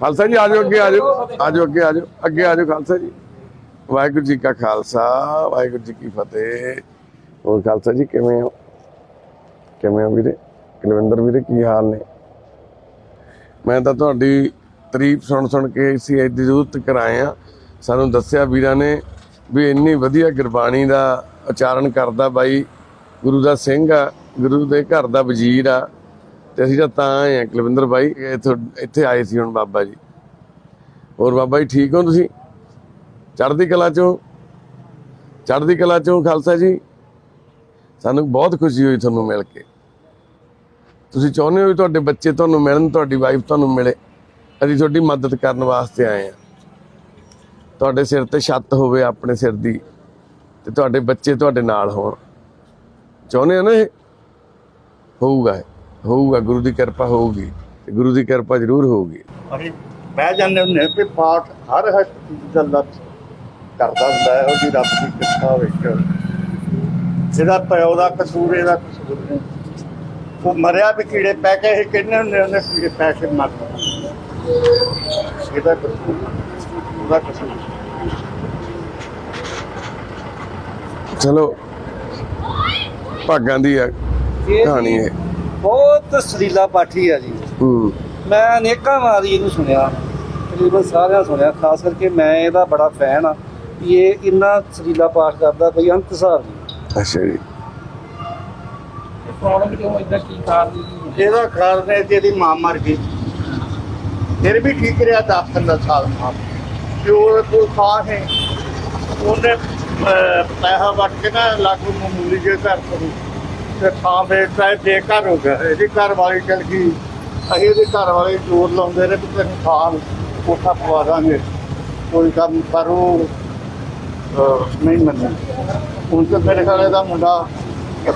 ਖਾਲਸਾ ਜੀ ਆਜੋ ਅੱਗੇ ਆਜੋ ਆਜੋ ਅੱਗੇ ਆਜੋ ਅੱਗੇ ਆਜੋ ਖਾਲਸਾ ਜੀ। ਵਾਹਿਗੁਰੂ ਜੀ ਕਾ ਖਾਲਸਾ, ਵਾਹਿਗੁਰੂ ਜੀ ਕੀ ਫਤਿਹ। ਹੋਰ ਖਾਲਸਾ ਜੀ, ਕਿਵੇਂ ਹੋ? ਕਿਵੇਂ ਹੋ ਵੀਰੇ? ਕੁਲਵਿੰਦਰ ਵੀਰੇ, ਕੀ ਹਾਲ ਨੇ? ਮੈਂ ਤਾਂ ਤੁਹਾਡੀ ਤਾਰੀਫ ਸੁਣ ਸੁਣ ਕੇ ਇਸੀ ਐਡੀ ਜ਼ਰੂਰਤ ਕਰਾਇਆ ਸਾਨੂੰ ਦੱਸਿਆ ਵੀਰਾਂ ਨੇ ਵੀ ਇੰਨੀ ਵਧੀਆ ਗੁਰਬਾਣੀ ਦਾ ਉਚਾਰਨ ਕਰਦਾ ਬਾਈ। ਗੁਰੂ ਦਾ ਸਿੰਘ ਆ, ਗੁਰੂ ਦੇ ਘਰ ਦਾ ਵਜ਼ੀਰ ਆ। ਤੇ ਅਸੀਂ ਤਾਂ ਤਾਂ ਆਏ ਆ ਕੁਲਵਿੰਦਰ ਬਾਈ, ਇੱਥੋਂ, ਇੱਥੇ ਆਏ ਸੀ ਹੁਣ ਬਾਬਾ ਜੀ। ਹੋਰ ਬਾਬਾ ਜੀ ਠੀਕ ਹੋ ਤੁਸੀਂ? ਚੜ੍ਹਦੀ ਕਲਾ ਚੋਂ? ਚੜ੍ਹਦੀ ਕਲਾ ਚੋਂ, ਖਾਲਸਾ ਜੀ? ਸਾਨੂੰ ਬਹੁਤ ਖੁਸ਼ੀ ਹੋਈ ਤੁਹਾਨੂੰ ਮਿਲ ਕੇ। ਤੁਸੀਂ ਚਾਹੁੰਦੇ ਹੋ ਤੁਹਾਡੇ ਬੱਚੇ ਤੁਹਾਨੂੰ ਮਿਲਣ, ਤੁਹਾਡੀ ਵਾਈਫ ਤੁਹਾਨੂੰ ਮਿਲੇ। ਅਸੀਂ ਤੁਹਾਡੀ ਮਦਦ ਕਰਨ ਵਾਸਤੇ ਆਏ ਆ ਤੁਹਾਡੇ ਸਿਰ ਤੇ ਛੱਤ ਹੋਵੇ ਆਪਣੇ ਸਿਰ ਦੀ, ਤੇ ਤੁਹਾਡੇ ਬੱਚੇ ਤੁਹਾਡੇ ਨਾਲ ਹੋਣ। ਚਾਹੁੰਦੇ ਆ ਨਾ ਇਹ? ਹੋਊਗਾ ਹੋਊਗਾ ਗੁਰੂ ਦੀ ਕਿਰਪਾ ਹੋਊਗੀ ਤੇ ਗੁਰੂ ਦੀ ਕਿਰਪਾ ਜ਼ਰੂਰ ਹੋਊਗੀ। ਅਸੀਂ ਬਹਿ ਜਾਂਦੇ ਹੁੰਦੇ ਵੀ ਪਾਠ ਹਰ ਹਰ ਚੀਜ਼ ਦਾ ਲਫ਼ਜ਼ ਕਰਦਾ ਹੁੰਦਾ ਹੈ ਉਹਦੀ ਰੱਬ ਦੀ ਕਿਰਪਾ ਵਿੱਚ। ਜਿਹਦਾ ਪਿਓ ਦਾ ਕਸੂਰ ਇਹਦਾ ਕਸੂਰ ਨਹੀਂ। ਉਹ ਮਰਿਆ ਵੀ ਕੀੜੇ ਪੈ ਕੇ ਇਹ ਕਹਿੰਦੇ ਹੁੰਦੇ ਉਹਨੇ ਕੀੜੇ ਪੈ ਕੇ ਮਰ ਇਹਦਾ ਕਸੂਰ ਉਹਦਾ ਕਸੂਰ। ਚਲੋ ਭਾਗਾਂ ਦੀ ਕਹਾਣੀ ਹੈ। ਬਹੁਤ ਸਰੀਲਾ ਪਾਠੀ ਆ ਜੀ। ਹੂੰ। ਮੈਂ ਅਨੇਕਾਂ ਵਾਰੀ ਇਹਨੂੰ ਸੁਣਿਆ ਤਕਰੀਬਨ ਸਾਰਿਆਂ ਸੁਣਿਆ ਖਾਸ ਕਰਕੇ ਮੈਂ ਇਹਦਾ ਬੜਾ ਫੈਨ ਆ ਇਹ ਇੰਨਾ ਸਰੀਲਾ ਪਾਠ ਕਰਦਾ ਕੋਈ ਅੰਤ ਹਿਸਾਬ ਨਹੀਂ। ਅੱਛਾ ਜੀ। ਪ੍ਰੋਬਲਮ ਕਿਉਂ ਇਦਾਂ ਕੀ ਕਾਰਨ ਕੀ ਇਹਦਾ ਕਾਰਨ ਹੈ ਕਿ ਇਹਦੀ ਮਾਂ ਮਰ ਗਈ। ਫਿਰ ਵੀ ਠੀਕ ਰਿਹਾ 10 15 ਸਾਲ ਪਿਓ ਕੋਲ ਖਾ ਹੈ। ਉਹਨੇ ਪੈਸਾ ਵਟ ਕੇ ਨਾ ਲਾਗੂ ਮਾਮੂਲੀ ਜੇ ਘਰ ਤੋਂ। ਤੇ ਥਾਂ ਵੇਚਦਾ ਹੈ ਬੇਘਰ ਹੋ ਗਿਆ ਇਹਦੀ ਘਰ ਵਾਲੀ ਚਲ ਗਈ। ਅਸੀਂ ਇਹਦੇ ਘਰ ਵਾਲੇ ਜ਼ੋਰ ਲਾਉਂਦੇ ਰਹੇ ਕਿ ਤੈਨੂੰ ਥਾਂ ਕੋਠਾ ਪਵਾ ਦਾਂਗੇ। ਕੋਈ ਕੰਮ ਪਰ ਉਹ ਅਹ, ਨਹੀਂ ਮੰਨਿਆ। ਹੁਣ ਤੇ ਮੇਰੇ ਖਾਲੇ ਦਾ ਮੁੰਡਾ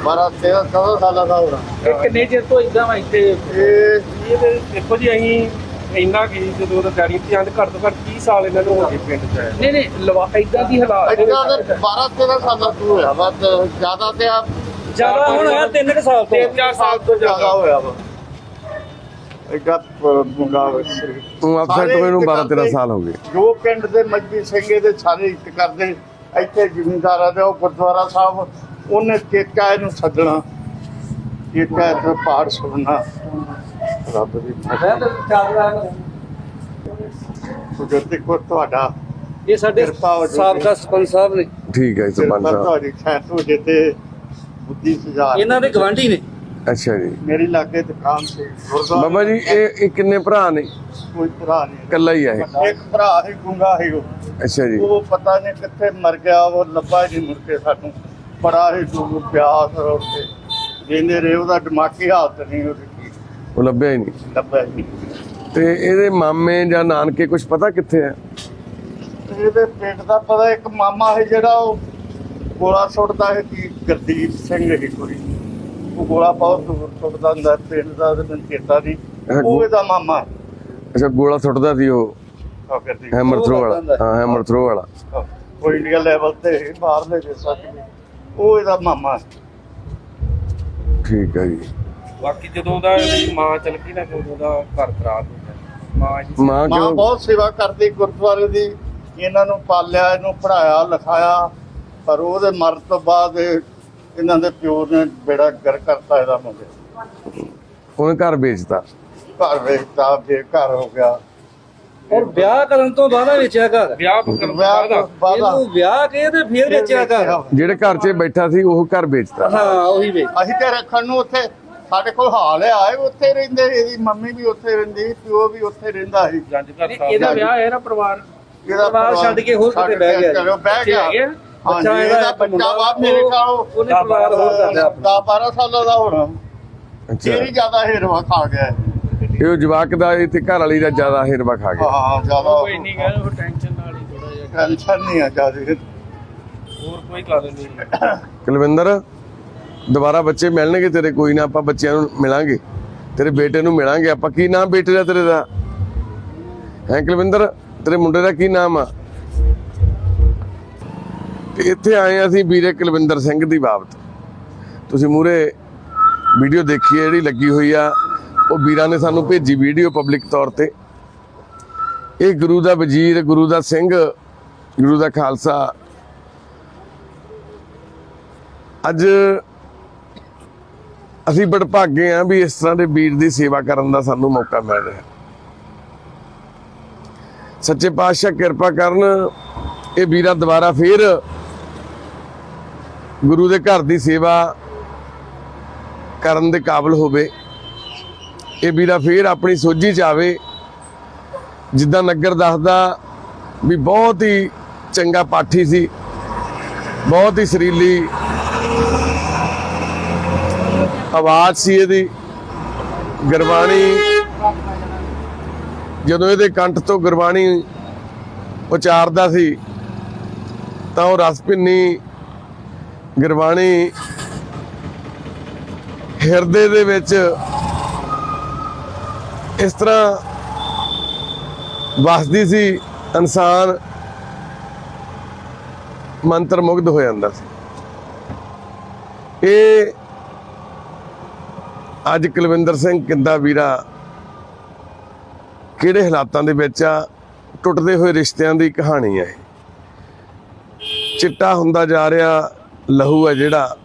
12 13 14 ਸਾਲਾਂ ਦਾ ਹੋਣਾ। ਇਹ ਕਿੰਨੇ ਚਿਰ ਤੋਂ ਇਦਾਂ ਵਾ ਇੱਥੇ? ਇਹ ਇਹ ਤੇ ਦੇਖੋ ਜੀ ਅਸੀਂ ਇੰਨਾ ਕੀ ਜਦੋਂ ਦਾ ਤੇ ਆਂਦੇ ਘੱਟ ਤੋਂ ਘੱਟ 30 ਸਾਲ ਇਹਨਾਂ ਨੂੰ ਹੋ ਗਏ ਪਿੰਡ ਚ। ਨਹੀਂ ਨਹੀਂ ਲਵਾ ਇਦਾਂ ਦੀ ਹਾਲਾਤ ਦੇ ਇੱਦਾਂ ਦੇ ਵਿੱਚ 12 13 ਸਾਲਾਂ ਤੋਂ ਹੋਇਆ ਵਾ ਤੇ ਜ਼ਿਆਦਾ ਤੇ ਆ ਜ਼ਿਆਦਾ ਹੁਣ ਹੋਇਆ 3 ਕੁ ਸਾਲ ਤੋਂ। ਤਿੰਨ ਚਾਰ ਸਾਲ ਤੋਂ ਜ਼ਿਆਦਾ। ਹੋਇਆ ਵਾ। ਪ- ਮੁੰਡਾ ਸੀ। ਤੂੰ ਅਫਸਰ ਸਾਰੇ ਤੋਂ ਇਹਨੂੰ ਇੱਜ਼ਤ 12 13 ਕਰਦੇ। ਸਾਲ ਹੋ ਗਏ। ਜੋ ਪਿੰਡ ਦੇ ਮੱਜੀ ਸਿੰਘੇ ਦੇ ਸਾਰੇ ਇੱਜ਼ਤ ਕਰਦੇ। ਇੱਥੇ ਜ਼ਿਮੀਂਦਾਰਾਂ ਦੇ ਉਹ ਗੁਰਦੁਆਰਾ ਸਾਹਿਬ ਉਹਨੇ ਚੇਕਾ ਇਹਨੂੰ ਸੱਦਣਾ। ਚੇਕਾ ਇੱਥੇ ਪਾਠ ਸੁਣਨਾ ਰੱਬ ਦੀ ਤਾਂ ਕੁਦਰਤੀ ਕੋ ਤੁਹਾਡਾ ਇਹ ਸਾਡੇ। ਸਾਬਕਾ ਸਰਪੰਚ ਸਾਹਿਬ ਨੇ। ਠੀਕ ਹੈ ਜੀ ਸਰਪੰਚ ਸਾਹਿਬ। ਤੁਹਾਡੀ ਖੈਰ ਹੋ ਜੇ ਤੇ ਬੁੱਧੀ ਸੁਝਾਰ ਇਹਨਾਂ ਦੇ ਗਵਾਂਢੀ ਨੇ। ਅੱਛਾ ਜੀ। ਮੇਰੀ ਲਾਗੇ ਦੁਕਾਨ ਸੀ ਗੁਰਦੁਆਰਾ ਬਾਬਾ ਜੀ ਇਹ ਇਹ ਕਿੰਨੇ ਭਰਾ ਨੇ? ਕੋਈ ਭਰਾ ਨਹੀਂ ਇਕੱਲਾ ਹੀ ਆ ਇਹ। ਇੱਕ ਭਰਾ ਹੀ ਗੁੰਗਾ ਸੀ ਉਹ। ਅੱਛਾ ਜੀ। ਉਹ ਪਤਾ ਨਹੀਂ ਕਿੱਥੇ ਮਰ ਗਿਆ ਉਹ ਲੱਭਾ ਹੀ ਨਹੀਂ ਮੁੜ ਕੇ ਸਾਨੂੰ। ਬੜਾ ਹੀ ਦੂਰ ਪਿਆਸ ਉੱਤੇ ਜਿੰਦੇ ਰਹੇ ਉਹਦਾ ਦਿਮਾਗੀ ਹਾਲਤ ਨਹੀਂ ਉਹਦੀ ਠੀਕ। ਉਹ ਲੱਭਿਆ ਹੀ ਨਹੀਂ। ਲੱਭਾ ਹੀ ਨਹੀਂ। ਤੇ ਇਹਦੇ ਮਾਮੇ ਜਾਂ ਨਾਨਕੇ ਕੁਝ ਪਤਾ ਕਿੱਥੇ ਆ? ਇਹਦੇ ਪਿੰਡ ਦਾ ਪਤਾ ਇੱਕ ਮਾਮਾ ਹੈ ਜਿਹੜਾ ਉਹ ਗੋਲਾ ਸੁੱਟਦਾ ਹੈ ਕੀ ਗੁਰਦੀਪ ਸਿੰਘ ਹੀ ਕੋਈ ਉਹ ਗੋਲਾ ਬਹੁਤ ਦੂਰ ਸੁੱਟਦਾ ਹੁੰਦਾ ਪਿੰਡ ਦਾ ਤੇ ਮੈਨੂੰ ਚੇਤਾ ਨਹੀਂ ਉਹ ਇਹਦਾ ਮਾਮਾ। ਅੱਛਾ ਗੋਲਾ ਸੁੱਟਦਾ ਸੀ ਉਹ? ਗੁਰਦੀਪ ਹੈਮਰ ਥਰੋ ਵਾਲਾ। ਹਾਂ ਹੈਮਰ ਥਰੋ ਵਾਲਾ। ਉਹ ਇੰਡੀਆ ਲੈਵਲ ਤੇ ਬਾਹਰਲੇ ਦੇਸ਼ਾਂ 'ਚ ਉਹ ਇਹਦਾ ਮਾਮਾ। ਠੀਕ ਹੈ ਜੀ। ਬਾਕੀ ਜਦੋਂ ਦਾ ਇਹਦੀ ਮਾਂ ਚਲ ਗਈ ਨਾ ਉਦੋਂ ਦਾ ਘਰ ਖਰਾਬ ਹੋ ਗਿਆ। ਮਾਂ ਜੀ ਮਾਂ ਬਹੁਤ ਸੇਵਾ ਕਰਦੀ ਗੁਰਦੁਆਰੇ ਦੀ। ਇਹਨਾਂ ਨੂੰ ਪਾਲਿਆ ਇਹਨੂੰ ਪੜਾਇਆ ਲਿਖਾਇਆ। ਪਰ ਉਹਦੇ ਮਰਨ ਤੋਂ ਬਾਅਦ ਇਹਨਾਂ ਦੇ ਪਿਓ ਨੇ ਬੇੜਾ ਗਰ ਕਰਤਾ ਇਹਦਾ ਮੁੰਡੇ ਉਹਨੇ ਘਰ ਵੇਚਤਾ। ਘਰ ਵੇਚਤਾ ਬੇ ਘਰ ਹੋ ਗਿਆ। ਔਰ ਵਿਆਹ ਕਰਨ ਤੋਂ ਬਾਅਦ ਵੇਚਿਆ ਘਰ। ਵਿਆਹ ਕਰਨ ਤੋਂ ਬਾਅਦ ਇਹਨੂੰ ਵਿਆਹ ਕੇ ਤੇ ਫਿਰ ਵੇਚਿਆ ਘਰ। ਜਿਹੜੇ ਘਰ 'ਚ ਬੈਠਾ ਸੀ ਉਹ ਘਰ ਵੇਚਤਾ। ਹਾਂ ਉਹੀ ਵੇਚ ਅਸੀਂ ਤੇ ਰੱਖਣ ਨੂੰ ਉੱਥੇ ਸਾਡੇ ਕੋਲ ਹਾਲ ਆ ਇਹ ਉੱਥੇ ਰਹਿੰਦੇ ਇਹਦੀ ਮੰਮੀ ਵੀ ਉੱਥੇ ਰਹਿੰਦੀ ਪਿਓ ਵੀ ਉੱਥੇ ਰਹਿੰਦਾ ਸੀ। ਜੰਜ ਘਰ ਸਾਹਿਬ ਇਹਦਾ ਵਿਆਹ ਹੈ ਨਾ ਪਰਿਵਾਰ। ਇਹਦਾ ਪਰਿਵਾਰ ਛੱਡ ਕੇ ਹੋਰ ਕਿਤੇ ਬਹਿ ਗਿਆ। ਚਲੋ ਬਹਿ ਗਿਆ? ਬੱਚਾ ਬੱਚਾ ਇਹਦਾ ਇਹਦਾ ਬੱਚਾ ਵਾ ਮੇਰੇ ਖਿਆਲ ਉਹਨੇ ਪਰਿਵਾਰ ਹੋਰ ਕਰ ਲਿਆ ਆਪਣਾ। 10 12 ਸਾਲਾਂ ਦਾ ਹੋਣਾ। ਅੱਛਾ। ਇਹ ਜ਼ਿਆਦਾ ਹੇਰਵਾ ਖਾ ਗਿਆ ਹੈ। ਇਹ ਉਹ ਜਵਾਕ ਦਾ ਇਹ ਤੇ ਘਰ ਵਾਲੀ ਦਾ ਜ਼ਿਆਦਾ ਹਿਰਵਾ ਖਾ ਗਿਆ। ਹਾਂ ਜ਼ਿਆਦਾ ਕੋਈ ਨਹੀਂ ਕਹਿੰਦਾ ਉਹ ਟੈਨਸ਼ਨ ਨਾਲ ਹੀ ਥੋੜਾ ਜਿਹਾ। ਟੈਨਸ਼ਨ ਨਹੀਂ ਆ ਜ਼ਿਆਦਾ। ਹੋਰ ਕੋਈ ਕਾਰਨ ਨਹੀਂ। ਕੁਲਵਿੰਦਰ ਦੁਬਾਰਾ ਬੱਚੇ ਮਿਲਣਗੇ ਤੇਰੇ ਕੋਈ ਨਾ ਆਪਾਂ ਬੱਚਿਆਂ ਨੂੰ ਮਿਲਾਂਗੇ। ਤੇਰੇ ਬੇਟੇ ਨੂੰ ਮਿਲਾਂਗੇ ਆਪਾਂ। ਕੀ ਨਾਮ ਬੇਟੇ ਦਾ ਤੇਰੇ ਦਾ? ਹੈ ਕੁਲਵਿੰਦਰ ਤੇਰੇ ਮੁੰਡੇ ਦਾ ਕੀ ਨਾਮ ਆ? ਤੇ ਇੱਥੇ ਆਏ ਹਾਂ ਅਸੀਂ ਵੀਰੇ ਕੁਲਵਿੰਦਰ ਸਿੰਘ ਦੀ ਬਾਬਤ। ਤੁਸੀਂ ਮੂਰੇ ਵੀਡੀਓ ਦੇਖੀ ਹੈ, ਜਿਹੜੀ ਲੱਗੀ ਹੋਈ ਆ। ਉਹ ਵੀਰਾਂ ਨੇ ਸਾਨੂੰ ਭੇਜੀ ਵੀਡੀਓ ਪਬਲਿਕ ਤੌਰ ਤੇ। ਇਹ ਗੁਰੂ ਦਾ ਵਜ਼ੀਰ, ਗੁਰੂ ਦਾ ਸਿੰਘ, ਗੁਰੂ ਦਾ ਖਾਲਸਾ। ਅੱਜ ਅਸੀਂ ਬੜ ਭਾਗੇ ਆ ਵੀ ਇਸ ਤਰ੍ਹਾਂ ਦੇ ਵੀਰ ਦੀ ਸੇਵਾ ਕਰਨ ਦਾ ਸਾਨੂੰ ਮੌਕਾ ਮਿਲ ਰਿਹਾ। ਸੱਚੇ ਪਾਤਸ਼ਾਹ ਕਿਰਪਾ ਕਰਨ, ਇਹ ਵੀਰਾ ਦੁਬਾਰਾ ਫੇਰ ਗੁਰੂ ਦੇ ਘਰ ਦੀ ਸੇਵਾ ਕਰਨ ਦੇ ਕਾਬਿਲ ਹੋਵੇ, ਇਹ ਵੀਰਾ ਫੇਰ ਆਪਣੀ ਸੋਝੀ ਚ ਆਵੇ, ਜਿੱਦਾਂ ਨਗਰ ਦੱਸਦਾ ਵੀ ਬਹੁਤ ਹੀ ਚੰਗਾ ਪਾਠੀ ਸੀ, ਬਹੁਤ ਹੀ ਸਰੀਲੀ ਆਵਾਜ਼ ਸੀ ਇਹਦੀ, ਗੁਰਬਾਣੀ ਜਦੋਂ ਇਹਦੇ ਕੰਠ ਤੋਂ ਗੁਰਬਾਣੀ ਉਚਾਰਦਾ ਸੀ, ਤਾਂ ਉਹ ਰਸ ਭਿੰਨੀ ਗੁਰਬਾਣੀ ਹਿਰਦੇ ਦੇ ਵਿੱਚ ਇਸ ਤਰ੍ਹਾਂ ਵਸਦੀ ਸੀ, ਇਨਸਾਨ ਮੰਤਰ ਮੁਗਧ ਹੋ ਜਾਂਦਾ ਸੀ। ਇਹ ਅੱਜ ਕੁਲਵਿੰਦਰ ਸਿੰਘ ਕਿੰਦਾ ਵੀਰਾ ਕਿਹੜੇ ਹਾਲਾਤਾਂ ਦੇ ਵਿੱਚ ਆ, ਟੁੱਟਦੇ ਹੋਏ ਰਿਸ਼ਤਿਆਂ ਦੀ ਕਹਾਣੀ ਹੈ ਇਹ। ਚਿੱਟਾ ਹੁੰਦਾ ਜਾ ਰਿਹਾ ਲਹੂ ਹੈ ਜਿਹੜਾ,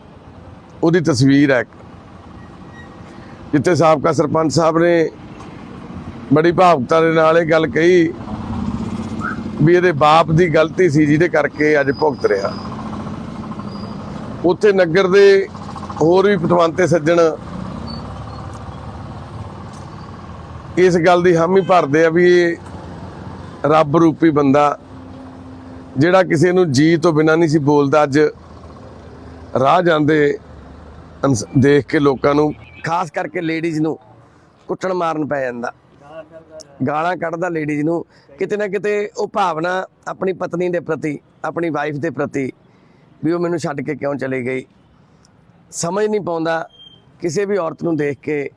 ਉਹਦੀ ਤਸਵੀਰ ਹੈ ਇੱਕ। ਜਿੱਥੇ ਸਾਬਕਾ ਸਰਪੰਚ ਸਾਹਿਬ ਨੇ ਬੜੀ ਭਾਵਕਤਾ ਦੇ ਨਾਲ ਇਹ ਗੱਲ ਕਹੀ ਵੀ ਇਹਦੇ ਬਾਪ ਦੀ ਗਲਤੀ ਸੀ ਜਿਹਦੇ ਕਰਕੇ ਅੱਜ ਭੁਗਤ ਰਿਹਾ ਉੱਥੇ ਨਗਰ ਦੇ ਹੋਰ ਵੀ ਪਤਵੰਤੇ ਸੱਜਣ ਇਸ ਗੱਲ ਦੀ ਹਾਮੀ ਭਰਦੇ ਆ ਵੀ ਇਹ ਰੱਬ ਰੂਪੀ ਬੰਦਾ, ਜਿਹੜਾ ਕਿਸੇ ਨੂੰ ਜੀ ਤੋਂ ਬਿਨਾਂ ਨਹੀਂ ਸੀ ਬੋਲਦਾ, ਅੱਜ ਰਾਹ ਜਾਂਦੇ ਦੇਖ ਕੇ ਲੋਕਾਂ ਨੂੰ, ਖਾਸ ਕਰਕੇ ਲੇਡੀਜ਼ ਨੂੰ ਕੁੱਟਣ ਮਾਰਨ ਪੈ ਜਾਂਦਾ। ਗਾਲਾਂ ਕੱਢਦਾ ਲੇਡੀਜ਼ ਨੂੰ, ਕਿਤੇ ਨਾ ਕਿਤੇ ਉਹ ਭਾਵਨਾ ਆਪਣੀ ਪਤਨੀ ਦੇ ਪ੍ਰਤੀ, ਆਪਣੀ ਵਾਈਫ ਦੇ ਪ੍ਰਤੀ ਵੀ ਉਹ ਮੈਨੂੰ ਛੱਡ ਕੇ ਕਿਉਂ ਚਲੀ ਗਈ? ਸਮਝ ਨਹੀਂ ਪਾਉਂਦਾ, ਕਿਸੇ ਵੀ ਔਰਤ ਨੂੰ ਦੇਖ ਕੇ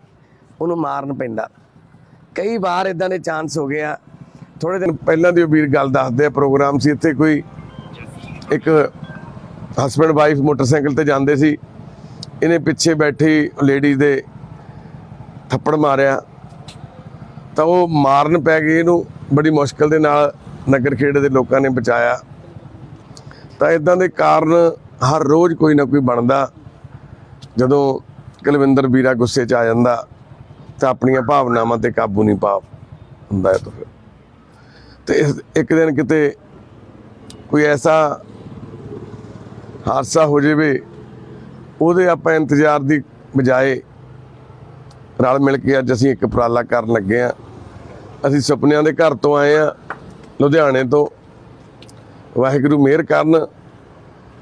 ਉਹਨੂੰ ਮਾਰਨ ਪੈਂਦਾ। ਕਈ ਵਾਰ ਇਦਾਂ ਦੇ ਚਾਂਸ ਹੋ ਗਏ ਆ। ਥੋੜੇ ਦਿਨ ਪਹਿਲਾਂ ਦੀ ਉਹ ਵੀਰ ਗੱਲ ਦੱਸਦੇ ਆ ਪ੍ਰੋਗਰਾਮ ਸੀ, ਇੱਥੇ ਕੋਈ ਇੱਕ ਹਸਬੰਡ ਵਾਈਫ ਮੋਟਰਸਾਈਕਲ ਤੇ ਜਾਂਦੇ ਸੀ। ਇਹਨੇ ਪਿੱਛੇ ਬੈਠੀ ਲੇਡੀ ਦੇ ਥੱਪੜ ਮਾਰਿਆ। ਤਾਂ ਉਹ ਮਾਰਨ ਪੈ ਗਈ ਇਹਨੂੰ। ਬੜੀ ਮੁਸ਼ਕਲ ਦੇ ਨਾਲ ਨਗਰ ਖੇੜੇ ਦੇ ਲੋਕਾਂ ਨੇ ਬਚਾਇਆ। ਤਾਂ ਇਦਾਂ ਦੇ ਕਾਰਨ ਹਰ ਰੋਜ਼ ਕੋਈ ਨਾ ਕੋਈ ਬਣਦਾ। ਜਦੋਂ ਕੁਲਵਿੰਦਰ ਵੀਰਾ ਗੁੱਸੇ 'ਚ ਆ ਜਾਂਦਾ, ਤਾਂ ਆਪਣੀਆਂ ਭਾਵਨਾਵਾਂ ਤੇ ਕਾਬੂ ਨਹੀਂ ਪਾ ਹੁੰਦਾ ਹੈ ਤਾਂ ਤੇ ਇਸ- ਇੱਕ ਦਿਨ ਕਿਤੇ ਕੋਈ ਐਸਾ ਹਾਦਸਾ ਹੋ ਜਾਵੇ, ਉਹਦੇ ਆਪਾਂ ਇੰਤਜ਼ਾਰ ਦੀ ਬਜਾਏ ਰਲ ਮਿਲ ਕੇ ਅੱਜ ਅਸੀਂ ਇੱਕ ਉਪਰਾਲਾ ਕਰਨ ਲੱਗੇ ਆ ਅਸੀਂ ਸੁਪਨਿਆਂ ਦੇ ਘਰ ਤੋਂ ਆਏ ਆ ਲੁਧਿਆਣੇ ਤੋਂ। ਵਾਹਿਗੁਰੂ ਮਿਹਰ ਕਰਨ,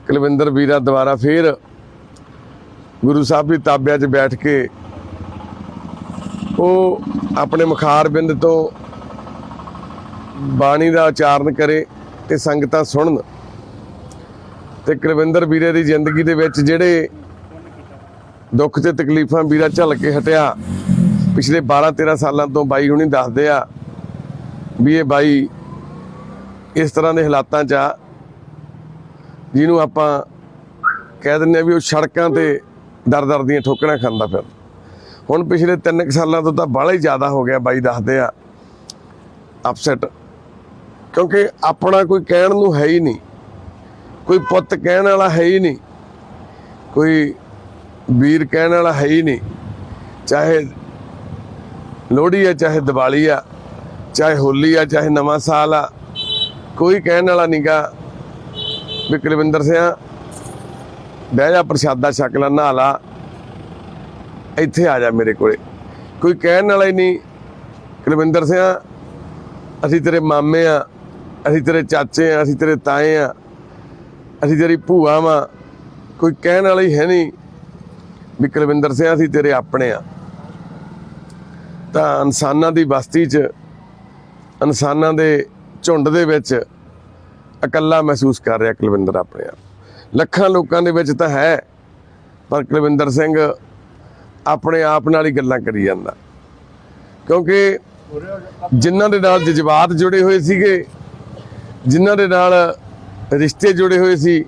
ਕੁਲਵਿੰਦਰ ਵੀਰਾ ਦੁਬਾਰਾ ਫੇਰ ਗੁਰੂ ਸਾਹਿਬ ਦੀ ਤਾਬਿਆਂ 'ਚ ਬੈਠ ਕੇ ਉਹ ਆਪਣੇ ਮੁਖਾਰ ਬਿੰਦ ਤੋਂ ਬਾਣੀ ਦਾ ਉਚਾਰਨ ਕਰੇ ਤੇ ਸੰਗਤਾਂ ਸੁਣਨ। ਤੇ ਕੁਲਵਿੰਦਰ ਵੀਰੇ ਦੀ ਜ਼ਿੰਦਗੀ ਦੇ ਵਿੱਚ ਜਿਹੜੇ ਦੁੱਖ ਤੇ ਤਕਲੀਫਾਂ ਵੀਰਾ ਝੱਲ ਕੇ ਹਟਿਆ, ਪਿਛਲੇ 12 13 ਸਾਲਾਂ ਤੋਂ ਬਾਈ ਹੁਣੀ ਦੱਸਦੇ ਆ ਵੀ ਇਹ ਬਾਈ ਇਸ ਤਰ੍ਹਾਂ ਦੇ ਹਾਲਾਤਾਂ 'ਚ ਆ, ਜਿਹਨੂੰ ਆਪਾਂ ਕਹਿ ਦਿੰਦੇ ਆ ਵੀ ਉਹ ਸੜਕਾਂ ਤੇ ਦਰ ਦਰ ਦੀਆਂ ਠੋਕਰਾਂ ਖਾਂਦਾ ਫਿਰ ਹੁਣ ਪਿਛਲੇ 3 ਸਾਲਾਂ ਤੋਂ ਤਾਂ ਬਾਹਲਾ ਹੀ ਜ਼ਿਆਦਾ ਹੋ ਗਿਆ ਬਾਈ ਦੱਸਦੇ ਆ ਅਪਸੈਟ ਕਿਉਂਕਿ ਆਪਣਾ ਕੋਈ ਕਹਿਣ ਨੂੰ ਹੈ ਹੀ ਨਹੀਂ। ਕੋਈ ਪੁੱਤ ਕਹਿਣ ਵਾਲਾ ਹੈ ਹੀ ਨਹੀਂ, ਕੋਈ ਵੀਰ ਕਹਿਣ ਵਾਲਾ ਹੈ ਹੀ ਨਹੀਂ, ਚਾਹੇ ਲੋਹੜੀ ਆ, ਚਾਹੇ ਦੀਵਾਲੀ ਆ, ਚਾਹੇ ਹੋਲੀ ਆ, ਚਾਹੇ ਨਵਾਂ ਸਾਲ ਆ, ਕੋਈ ਕਹਿਣ ਵਾਲਾ ਨਹੀਂਗਾ ਵੀ ਕੁਲਵਿੰਦਰ ਸਿਆ, ਬਹਿ ਜਾ ਪ੍ਰਸ਼ਾਦਾ ਛਕ ਲੈ, ਨਹਾ ਲਾ, ਇੱਥੇ ਆ ਜਾ ਮੇਰੇ ਕੋਲੇ। ਕੋਈ ਕਹਿਣ ਵਾਲਾ ਹੀ ਨਹੀਂ, ਕੁਲਵਿੰਦਰ ਸਿਆ, ਅਸੀਂ ਤੇਰੇ ਮਾਮੇ ਆ, ਅਸੀਂ ਤੇਰੇ ਚਾਚੇ ਆ, ਅਸੀਂ ਤੇਰੇ ਤਾਏ ਆ ਅਸੀਂ ਤੇਰੀ ਭੂਆ ਵਾਂ। ਕੋਈ ਕਹਿਣ ਵਾਲੀ ਹੈ ਨਹੀਂ ਵੀ ਕੁਲਵਿੰਦਰ ਸਿੰਘ, ਅਸੀਂ ਤੇਰੇ ਆਪਣੇ ਆ। ਤਾਂ ਇਨਸਾਨਾਂ ਦੀ ਬਸਤੀ 'ਚ, ਇਨਸਾਨਾਂ ਦੇ ਝੁੰਡ ਦੇ ਵਿੱਚ ਇਕੱਲਾ ਮਹਿਸੂਸ ਕਰ ਰਿਹਾ ਕੁਲਵਿੰਦਰ ਆਪਣੇ ਆਪ। ਲੱਖਾਂ ਲੋਕਾਂ ਦੇ ਵਿੱਚ ਤਾਂ ਹੈ, ਪਰ ਕੁਲਵਿੰਦਰ ਸਿੰਘ ਆਪਣੇ ਆਪ ਨਾਲ ਹੀ ਗੱਲਾਂ ਕਰੀ ਜਾਂਦਾ। ਕਿਉਂਕਿ ਜਿਨ੍ਹਾਂ ਦੇ ਨਾਲ ਜਜ਼ਬਾਤ ਜੁੜੇ ਹੋਏ ਸੀਗੇ, ਜਿਨ੍ਹਾਂ ਦੇ ਨਾਲ ਰਿਸ਼ਤੇ ਜੁੜੇ ਹੋਏ ਸੀ,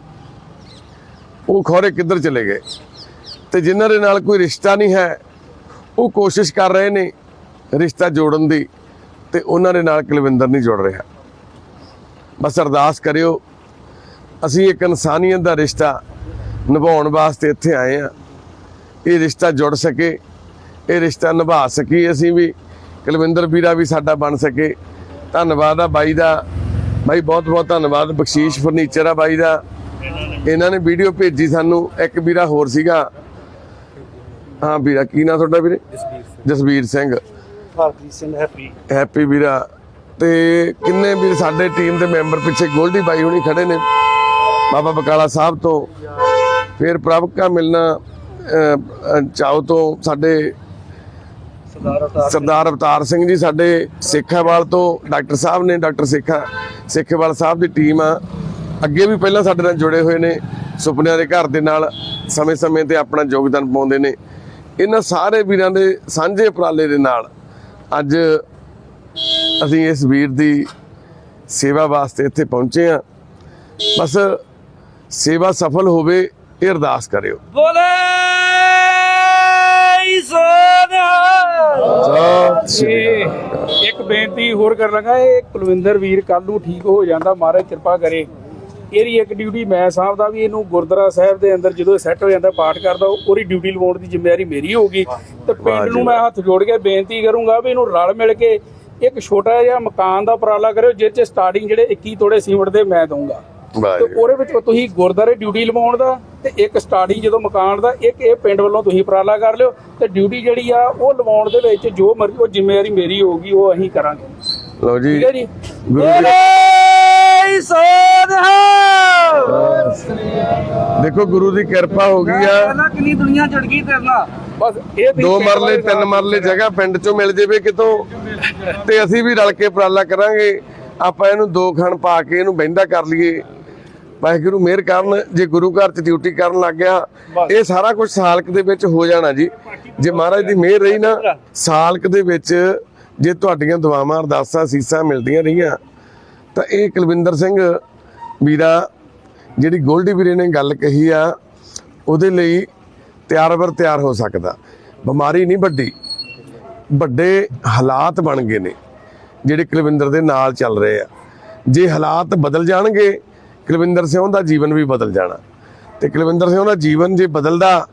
ਉਹ ਖੋਰੇ ਕਿੱਧਰ ਚਲੇ ਗਏ? ਤੇ ਜਿਨ੍ਹਾਂ ਦੇ ਨਾਲ ਕੋਈ ਰਿਸ਼ਤਾ ਨਹੀਂ ਹੈ, ਉਹ ਕੋਸ਼ਿਸ਼ ਕਰ ਰਹੇ ਨੇ ਰਿਸ਼ਤਾ ਜੋੜਨ ਦੀ, ਤੇ ਉਹਨਾਂ ਦੇ ਨਾਲ ਕੁਲਵਿੰਦਰ ਨਹੀਂ ਜੁੜ ਰਿਹਾ। ਬਸ ਅਰਦਾਸ ਕਰਿਓ, ਅਸੀਂ ਇੱਕ ਇਨਸਾਨੀਅਤ ਦਾ ਰਿਸ਼ਤਾ ਨਿਭਾਉਣ ਵਾਸਤੇ ਇੱਥੇ ਆਏ ਆ ਇਹ ਰਿਸ਼ਤਾ ਜੁੜ ਸਕੇ, ਇਹ ਰਿਸ਼ਤਾ ਨਿਭਾ ਸਕੀ ਅਸੀਂ ਵੀ, ਕੁਲਵਿੰਦਰ ਵੀਰਾ ਵੀ ਸਾਡਾ ਬਣ ਸਕੇ। ਧੰਨਵਾਦ ਆ ਬਾਈ ਦਾ। ਬਾਈ ਬਹੁਤ ਬਹੁਤ ਧੰਨਵਾਦ। ਬਖਸ਼ੀਸ਼ ਫਰਨੀਚਰ ਆ ਬਾਈ ਦਾ। ਇਹਨਾਂ ਨੇ ਵੀਡੀਓ ਭੇਜੀ ਸਾਨੂੰ। ਇੱਕ ਵੀਰਾ ਹੋਰ ਸੀਗਾ। ਹਾਂ ਵੀਰਾ ਕੀ ਨਾਂ ਤੁਹਾਡਾ ਵੀਰੇ? ਜਸਵੀਰ ਸਿੰਘ। ਭਾਰਤੀ ਸਿੰਘ ਹੈਪੀ। ਹੈਪੀ ਵੀਰਾ। ਤੇ ਕਿੰਨੇ ਵੀ ਸਾਡੇ ਟੀਮ ਦੇ ਮੈਂਬਰ ਪਿੱਛੇ ਗੋਲਡੀ ਬਾਈ ਹੁਣੀ ਖੜੇ ਨੇ। ਬਾਬਾ ਬਕਾਲਾ ਸਾਹਿਬ ਤੋਂ। ਫਿਰ ਪ੍ਰਭ ਕਾ ਮਿਲਣਾ ਚਾਓ ਤੋਂ ਸਾਡੇ ਸਰਦਾਰ ਅਵਤਾਰ ਸਿੰਘ। ਜੀ ਸਾਡੇ ਸੇਖਾਵਾਲ ਤੋਂ ਡਾਕਟਰ ਸਾਹਿਬ ਨੇ ਡਾਕਟਰ ਸੇਖਾ ਸੇਖੇਵਾਲ ਸਾਹਿਬ ਦੀ ਟੀਮ ਆ। ਅੱਗੇ ਵੀ ਪਹਿਲਾਂ ਸਾਡੇ ਨਾਲ ਜੁੜੇ ਹੋਏ ਨੇ ਸੁਪਨਿਆਂ ਦੇ ਘਰ ਦੇ ਨਾਲ ਸਮੇਂ-ਸਮੇਂ ਤੇ ਆਪਣਾ ਯੋਗਦਾਨ ਪਾਉਂਦੇ ਨੇ। ਇਹਨਾਂ ਸਾਰੇ ਵੀਰਾਂ ਦੇ ਸਾਂਝੇ ਉਪਰਾਲੇ ਦੇ ਨਾਲ ਅੱਜ ਅਸੀਂ ਇਸ ਵੀਰ ਦੀ ਸੇਵਾ ਵਾਸਤੇ ਇੱਥੇ ਪਹੁੰਚੇ ਆ ਬਸ ਸੇਵਾ ਸਫਲ ਹੋਵੇ ਇਹ ਅਰਦਾਸ ਕਰਿਓ। ਬੋਲੇ ਸੋਨਿਆ ਸਤਿ ਸ਼੍ਰੀ ਇਹ ਇੱਕ ਬੇਨਤੀ ਹੋਰ ਕਰ ਲਾਂਗਾ ਇਹ ਕੁਲਵਿੰਦਰ ਵੀਰ ਕੱਲ ਨੂੰ ਠੀਕ ਹੋ ਜਾਂਦਾ ਮਹਾਰਾਜ ਕਿਰਪਾ ਕਰੇ। ਇਹਦੀ ਇੱਕ ਡਿਊਟੀ ਮੈਂ ਸਾਹਿਬ ਵੀ ਇਹਨੂੰ ਗੁਰਦੁਆਰਾ ਸਾਹਿਬ ਦੇ ਅੰਦਰ ਜਦੋਂ ਸੈੱਟ ਹੋ ਜਾਂਦਾ ਪਾਠ ਕਰਦਾ ਉਹ- ਉਹਦੀ ਡਿਊਟੀ ਲਵਾਉਣ ਦੀ ਜ਼ਿੰਮੇਵਾਰੀ ਮੇਰੀ ਹੋਊਗੀ। ਤੇ ਪਿੰਡ ਨੂੰ ਮੈਂ ਹੱਥ ਜੋੜ ਕੇ ਬੇਨਤੀ ਕਰੂੰਗਾ ਵੀ ਇਹਨੂੰ ਰਲ ਮਿਲ ਕੇ ਇੱਕ ਛੋਟਾ ਜਿਹਾ ਮਕਾਨ ਦਾ ਉਪਰਾਲਾ ਕਰਿਓ ਜਿਸ 'ਚ ਸਟਾਰਟਿੰਗ ਜਿਹੜੇ 21 ਤੋੜੇ ਸੀਮਟ ਦੇ ਮੈਂ ਦਊਂਗਾ। ਤੇ ਉਹਦੇ ਵਿੱਚ ਤੁਸੀਂ ਗੁਰਦਾਰੇ ਡਿਊਟੀ ਲਵਾਉਣ ਦਾ ਤੇ ਇੱਕ ਸਟਾਰਟਿੰਗ ਜਦੋਂ ਮਕਾਨ ਦਾ ਇੱਕ ਇਹ ਪਿੰਡ ਵੱਲੋਂ ਤੁਸੀਂ ਉਪਰਾਲਾ ਕਰ ਲਿਓ ਤੇ ਡਿਊਟੀ ਜਿਹੜੀ ਆ ਉਹ ਲਵਾਉਣ ਦੇ ਵਿੱਚ ਜੋ ਮਰਜ਼ੀ ਉਹ ਜ਼ਿੰਮੇਵਾਰੀ ਮੇਰੀ ਹੋਊਗੀ ਉਹ ਅਸੀਂ ਕਰਾਂਗੇ। ਲਓ ਜੀ। ਠੀਕ ਹੈ ਜੀ? ਦੇਖੋ ਗੁਰੂ ਦੀ ਕਿਰਪਾ ਹੋ ਗਈ ਆ। ਕਿੰਨੀ ਦੁਨੀਆ ਜੁੜ ਗਈ ਤੇਰੇ ਨਾਲ। ਬਸ ਇਹ ਦੋ ਮਰਲੇ ਤਿੰਨ ਮਰਲੇ ਜਗ੍ਹਾ ਪਿੰਡ ਚੋਂ ਮਿਲ ਜਾਵੇ ਕਿਤੋਂ। ਤੇ ਅਸੀਂ ਵੀ ਰਲ ਕੇ ਉਪਰਾਲਾ ਕਰਾਂਗੇ। ਆਪਾਂ ਇਹਨੂੰ ਦੋ ਖਣ ਪਾ ਕੇ ਇਹਨੂੰ ਬਹਿੰਦਾ ਕਰ ਲਈਏ। ਵਾਹਿਗੁਰੂ ਮਿਹਰ ਕਰਨ ਜੇ ਗੁਰੂ ਘਰ ਚ ਡਿਊਟੀ ਕਰਨ ਲੱਗ ਗਿਆ ਇਹ ਸਾਰਾ ਕੁਝ ਸਾਲਕ ਦੇ ਵਿੱਚ ਹੋ ਜਾਣਾ ਜੀ। ਜੇ ਮਹਾਰਾਜ ਦੀ ਮਿਹਰ ਰਹੀ ਨਾ ਸਾਲਕ ਦੇ ਵਿੱਚ ਜੇ ਤੁਹਾਡੀਆਂ ਦੁਆਵਾਂ ਅਰਦਾਸਾਂ ਸੀਸਾਂ ਮਿਲਦੀਆਂ ਰਹੀਆਂ ਤਾਂ ਇਹ ਕੁਲਵਿੰਦਰ ਸਿੰਘ ਵੀਰਾ ਜਿਹੜੀ ਗੋਲਡੀ ਵੀਰੇ ਨੇ ਗੱਲ ਕਹੀ ਆ ਉਹਦੇ ਲਈ ਤਿਆਰ ਬਰ ਤਿਆਰ ਹੋ ਸਕਦਾ। ਬਿਮਾਰੀ ਨਹੀਂ ਵੱਡੀ ਵੱਡੇ ਹਾਲਾਤ ਬਣ ਗਏ ਨੇ ਜਿਹੜੇ ਕੁਲਵਿੰਦਰ ਦੇ ਨਾਲ ਚੱਲ ਰਹੇ ਆ। ਜੇ ਹਾਲਾਤ ਬਦਲ ਜਾਣਗੇ ਕੁਲਵਿੰਦਰ ਸਿੰਘ ਦਾ ਜੀਵਨ ਵੀ ਬਦਲ ਜਾਣਾ ਤੇ ਕੁਲਵਿੰਦਰ ਸਿੰਘ ਦਾ ਜੀਵਨ ਜੇ ਬਦਲਦਾ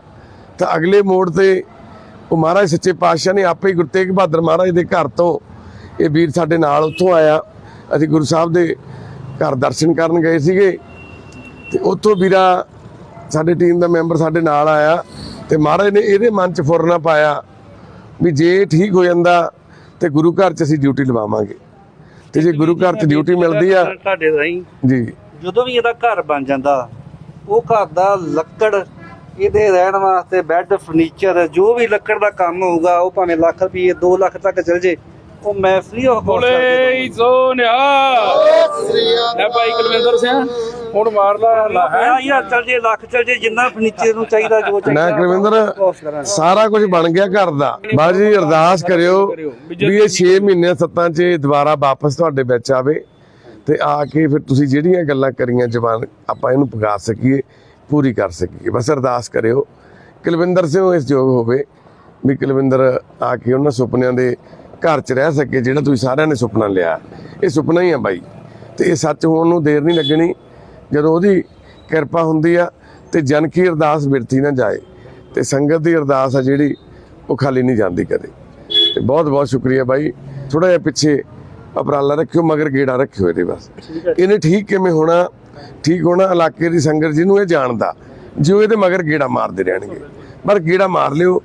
ਤਾਂ ਅਗਲੇ ਮੋੜ ਤੇ ਉਹ ਮਹਾਰਾਜ ਸੱਚੇ ਪਾਤਸ਼ਾਹ ਨੇ ਆਪੇ ਹੀ ਗੁਰੂ ਤੇਗ ਬਹਾਦਰ ਮਹਾਰਾਜ ਦੇ ਘਰ ਤੋਂ ਇਹ ਵੀਰ ਸਾਡੇ ਨਾਲ ਉੱਥੋਂ ਆਇਆ ਅਸੀਂ ਗੁਰੂ ਸਾਹਿਬ ਦੇ ਘਰ ਦਰਸ਼ਨ ਕਰਨ ਗਏ ਸੀਗੇ ਤੇ ਉੱਥੋਂ ਵੀਰਾ ਸਾਡੇ ਟੀਮ ਦਾ ਮੈਂਬਰ ਸਾਡੇ ਨਾਲ ਆਇਆ ਤੇ ਮਹਾਰਾਜ ਨੇ ਇਹਦੇ ਮਨ 'ਚ ਫੁਰਨਾ ਪਾਇਆ ਵੀ ਜੇ ਠੀਕ ਹੋ ਜਾਂਦਾ ਤੇ ਗੁਰੂ ਘਰ 'ਚ ਅਸੀਂ ਡਿਊਟੀ ਲਵਾਵਾਂਗੇ ਤੇ ਜੇ ਗੁਰੂ ਘਰ 'ਚ ਡਿਊਟੀ ਮਿਲਦੀ ਆ ਤੁਹਾਡੇ ਰਾਹੀਂ ਜੀ ਜਦੋਂ ਵੀ ਇਹਦਾ ਘਰ ਬਣ ਜਾਂਦਾ ਉਹ ਘਰ ਦਾ ਲੱਕੜ ਇਹਦੇ ਰਹਿਣ ਵਾਸਤੇ ਬੈੱਡ ਫਰਨੀਚਰ ਜੋ ਵੀ ਲੱਕੜ ਦਾ ਕੰਮ ਹੋਊਗਾ ਉਹ ਭਾਵੇਂ ਲੱਖ ਰੁਪਏ 2 ਲੱਖ ਤੱਕ ਚਲ ਜੇ ਉਹ ਮੈਂ ਫ੍ਰੀ ਆਫ ਕਾਸਟ ਬੋਲੇ ਸੋਨਿਆ ਲੈ ਭਾਈ ਕੁਲਵਿੰਦਰ ਸਿੰਘ ਹੁਣ ਮਾਰ ਲਾ ਲਾ ਹੈ। ਯਾਰ ਚਲ ਜੇ ਲੱਖ ਚਲ ਜੇ ਜਿੰਨਾ ਫਰਨੀਚਰ ਨੂੰ ਚਾਹੀਦਾ ਜੋ ਨਾ ਚਾਹੀਦਾ ਕੁਲਵਿੰਦਰ ਕੋਸਟ ਕਰਾਂਗੇ। ਸਾਰਾ ਕੁਝ ਬਣ ਗਿਆ ਘਰ ਦਾ। ਬਾਜੀ ਅਰਦਾਸ ਕਰਿਓ ਵੀ ਇਹ 6 ਮਹੀਨੇ ਸੱਤਾਂ 'ਚ ਦੁਬਾਰਾ ਵਾਪਸ ਤੁਹਾਡੇ ਵਿੱਚ ਆਵੇ। ਤੇ ਆ ਕੇ ਫਿਰ ਤੁਸੀਂ ਜਿਹੜੀਆਂ ਗੱਲਾਂ ਕਰੀਆਂ ਜਵਾਨ, ਆਪਾਂ ਇਹਨੂੰ ਪਗਾ ਸਕੀਏ, ਪੂਰੀ ਕਰ ਸਕੀਏ। ਬਸ ਅਰਦਾਸ ਕਰਿਓ, ਕੁਲਵਿੰਦਰ ਸਿੰਘ ਇਸ ਯੋਗ ਹੋਵੇ ਵੀ ਕੁਲਵਿੰਦਰ ਆ ਕੇ ਉਹਨਾਂ ਸੁਪਨਿਆਂ ਦੇ ਘਰ 'ਚ ਰਹਿ ਸਕੇ, ਜਿਹੜਾ ਤੁਸੀਂ ਸਾਰਿਆਂ ਨੇ ਸੁਪਨਾ ਲਿਆ। ਇਹ ਸੁਪਨਾ ਹੀ ਆ ਬਾਈ। ਤੇ ਇਹ ਸੱਚ ਹੋਣ ਨੂੰ ਦੇਰ ਨਹੀਂ ਲੱਗਣੀ। ਜਦੋਂ ਉਹਦੀ ਕਿਰਪਾ ਹੁੰਦੀ ਆ ਤੇ ਜਨ ਕੀ ਅਰਦਾਸ ਬਿਰਥੀ ਨਾ ਜਾਏ, ਤੇ ਸੰਗਤ ਦੀ ਅਰਦਾਸ ਆ ਜਿਹੜੀ ਉਹ ਖਾਲੀ ਨਹੀਂ ਜਾਂਦੀ ਕਦੇ। ਤੇ ਬਹੁਤ ਬਹੁਤ ਸ਼ੁਕਰੀਆ ਬਾਈ। ਥੋੜਾ ਜਿਹਾ ਪਿੱਛੇ ਉਪਰਾਲਾ ਰੱਖਿਓ ਮਗਰ ਗੇੜਾ ਰੱਖਿਓ ਇਹਦੇ ਬਸ। ਇਹਨੇ ਠੀਕ ਕਿਵੇਂ ਹੋਣਾ? ਠੀਕ ਹੋਣਾ ਇਲਾਕੇ ਦੀ ਸੰਗਤ ਜਿਹਨੂੰ ਇਹ ਜਾਣਦਾ ਜੋ ਇਹਦੇ ਮਗਰ ਗੇੜਾ ਮਾਰਦੇ ਰਹਿਣਗੇ। ਪਰ ਗੇੜਾ ਮਾਰ ਲਿਓ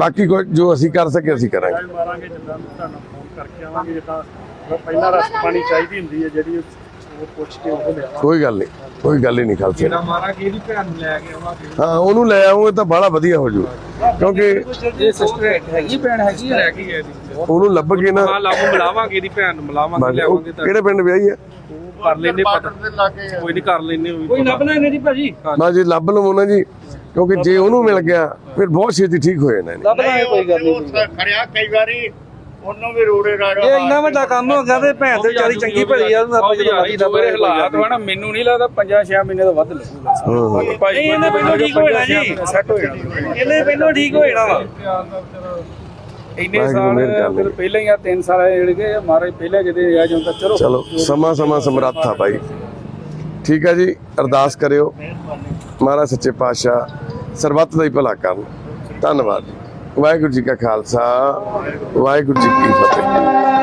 ਬਾਕੀ ਕੋਈ ਜੋ ਅਸੀਂ ਕਰ ਸਕੇ ਅਸੀਂ ਕਰਾਂਗੇ। ਮਾਰਾਂਗੇ ਜਿੱਦਾਂ ਤੁਹਾਨੂੰ ਫੋਨ ਕਰਕੇ ਆਵਾਂਗੇ ਜਿੱਦਾਂ ਪਹਿਲਾਂ ਰਸ ਪਾਣੀ ਚਾਹੀਦੀ ਹੁੰਦੀ ਹੈ ਜਿਹੜੀ ਉਹ ਪੁੱਛ ਕੇ ਉਹ ਲਿਆ ਕੋਈ ਗੱਲ ਨਹੀਂ ਕੋਈ ਗੱਲ ਹੀ ਨਹੀਂ ਖਾਲਸੇ। ਮਾਰਾਂਗੇ ਇਹਦੀ ਭੈਣ ਨੂੰ ਲੈ ਕੇ ਆਵਾਂਗੇ। ਹਾਂ ਉਹਨੂੰ ਲੈ ਆਉਂ ਇਹ ਤਾਂ ਬੜਾ ਵਧੀਆ ਹੋ ਜੂ। ਕਿਉਂਕਿ ਇਹ ਸਿਸਟਰ ਹੈਗੀ ਭੈਣ ਹੈਗੀ ਰਹਿ ਗਈ ਹੈ ਇਹਦੀ ਉਹਨੂੰ ਲੱਭ ਕੇ ਨਾ। ਹਾਂ ਲਾਗੂ ਮਿਲਾਵਾਂਗੇ ਇਹਦੀ ਭੈਣ ਨੂੰ ਮਿਲਾਵਾਂਗੇ ਲਿਆਵਾਂਗੇ ਤਾਂ। ਕਿਹੜੇ ਪਿੰਡ ਵਿਆਹੀ ਆ ਉਹ ਕਰ ਲੈਨੇ ਪਤਾ। ਦੇ ਲਾਗੇ ਕੋਈ ਨਹੀਂ ਕਰ ਲੈਨੇ ਉਹ ਵੀ ਕੋਈ। ਲੱਭਣਾ ਇਹਨੇ ਦੀ ਭਾਜੀ। ਬਸ ਜੀ ਲੱਭ ਲਵੋ ਨਾ ਜੀ ਕਿਉਂਕਿ ਜੇ ਉਹਨੂੰ ਮਿਲ ਗਿਆ ਫਿਰ ਬਹੁਤ ਛੇਤੀ ਠੀਕ ਹੋ ਜਾਣਾ ਇਹਨੇ। ਲੱਭਣਾ ਕੋਈ ਗੱਲ ਉਹ ਨਹੀਂ ਖੜਿਆ ਕਈ ਵਾਰੀ ਉਹਨੂੰ ਵੀ ਰੋੜੇ ਰਾੜਾ ਇਹ ਇੰਨਾ ਵੱਡਾ ਕੰਮ ਹੋ ਗਿਆ ਤੇ ਭੈਣ ਤੇ ਵਿਚਾਰੀ ਚੰਗੀ ਭਲੀ ਆ ਉਹਨੂੰ ਆਪਾਂ ਜਦੋਂ ਮਰਜ਼ੀ ਜਦੋਂ ਮੇਰੇ ਹਾਲਾਤ ਹੋਣਾ ਮੈਨੂੰ ਨਹੀਂ ਲੱਗਦਾ 5-6 ਮਹੀਨੇ ਤੋਂ ਵੱਧ ਲੱਗੂਗਾ। ਹਾਂ ਭਾਈ ਇਹਨੇ ਮੈਨੂੰ ਠੀਕ ਹੋ ਜਾਣਾ ਜੀ। ਸੈੱਟ ਹੋ ਜਾਣਾ। ਇਹਨੇ ਪਹਿਲਾਂ ਠੀਕ ਹੋ ਜਾਣਾ ਵਾ। ਇੰਨੇ ਸਾਲ ਫਿਰ। ਪਹਿਲਾਂ ਹੀ ਆ 3 ਸਾਲ ਆ ਜਿਹੜੇ ਕਿ ਮਹਾਰਾਜ ਪਹਿਲਾਂ ਕਿਤੇ ਆ ਜਾਂਦਾ ਚਲੋ। ਚਲੋ ਸਮਾਂ ਸਮਾਂ ਸਮਰੱਥ ਆ ਬਾਈ ਠੀਕ ਹੈ ਜੀ ਅਰਦਾਸ ਕਰਿਓ। ਮਹਾਰਾਜ ਸੱਚੇ ਪਾਤਸ਼ਾਹ ਸਰਬੱਤ ਦਾ ਹੀ ਭਲਾ ਕਰਨ। ਧੰਨਵਾਦ ਵਾਹਿਗੁਰੂ ਜੀ ਕਾ ਖਾਲਸਾ ਵਾਹਿਗੁਰੂ ਜੀ ਕੀ ਫਤਿਹ।